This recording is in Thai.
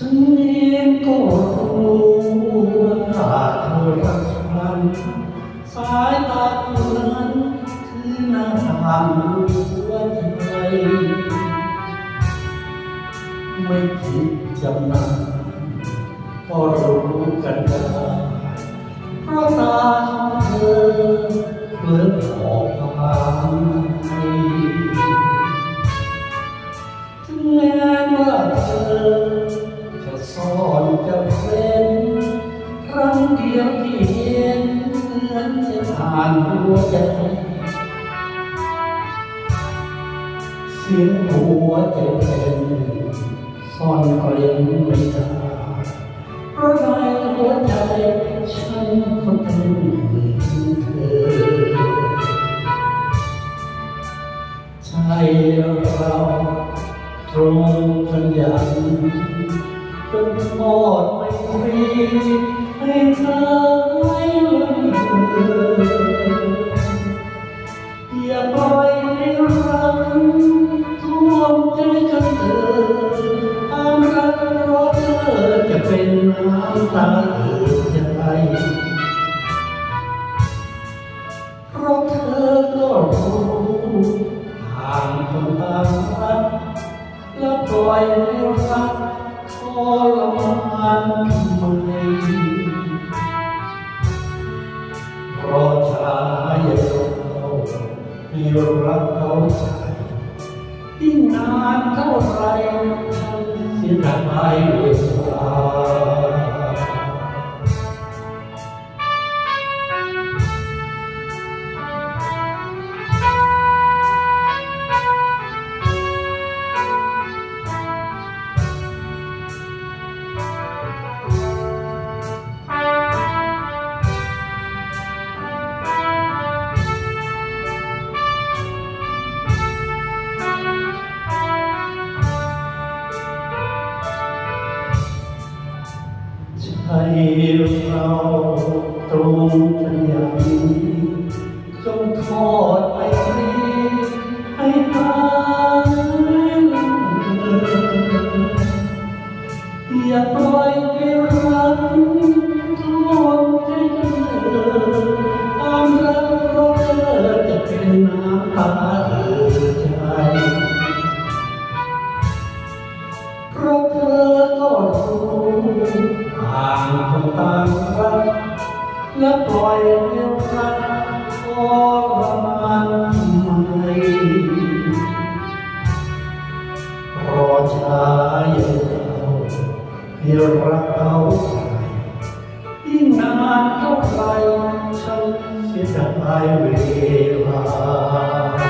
ฉันเองก็รู้ว่าเธอรักฉันสายตาเธอนั้นคือน้าต่างหัวใจไม่คิดจำนานก็รู้กันได้เพราะตาของเธอเปิดออกทางให้ถึงแม้ว่าเธอ เฟ้นครั้งเดียวที่เห็นเหมือนจะผ่านหัวใจเสียงหัวใจเป็นซ่อนเร้นไม่ได้เพราะในหัวใจฉันก็เป็นเธอใจเราตรงกันอย่าง จนทอดไม่ฟรีให้เธอไม่ลืมอย่าปล่อยให้รักท่วมใจกันเธอความรักรอเธอจะเป็นน้ำตาเอ่อใจเพราะเธอก็รู้ห่างคนตางรักและปล่อยให้รัก รมานทำไมเพราะชายเราให้รักเขาใจยิ่งนานเท่าไรฉันเสียดายเวลา ใช่เราตรงกันอย่างนี้จงทอดไปนี้ให้ตายอย่าปล่อยให้รักท่วมใจกันเลยความรักเราเธอจะเป็นน้ำตาเอ่อใจเพราะเธอก็รู้ ต่างคนต่างรักและปล่อยให้รักทรมานทำไมเพราะชายเราให้รักเขาใจยิ่งนานเท่าไรฉันเสียดายเวลา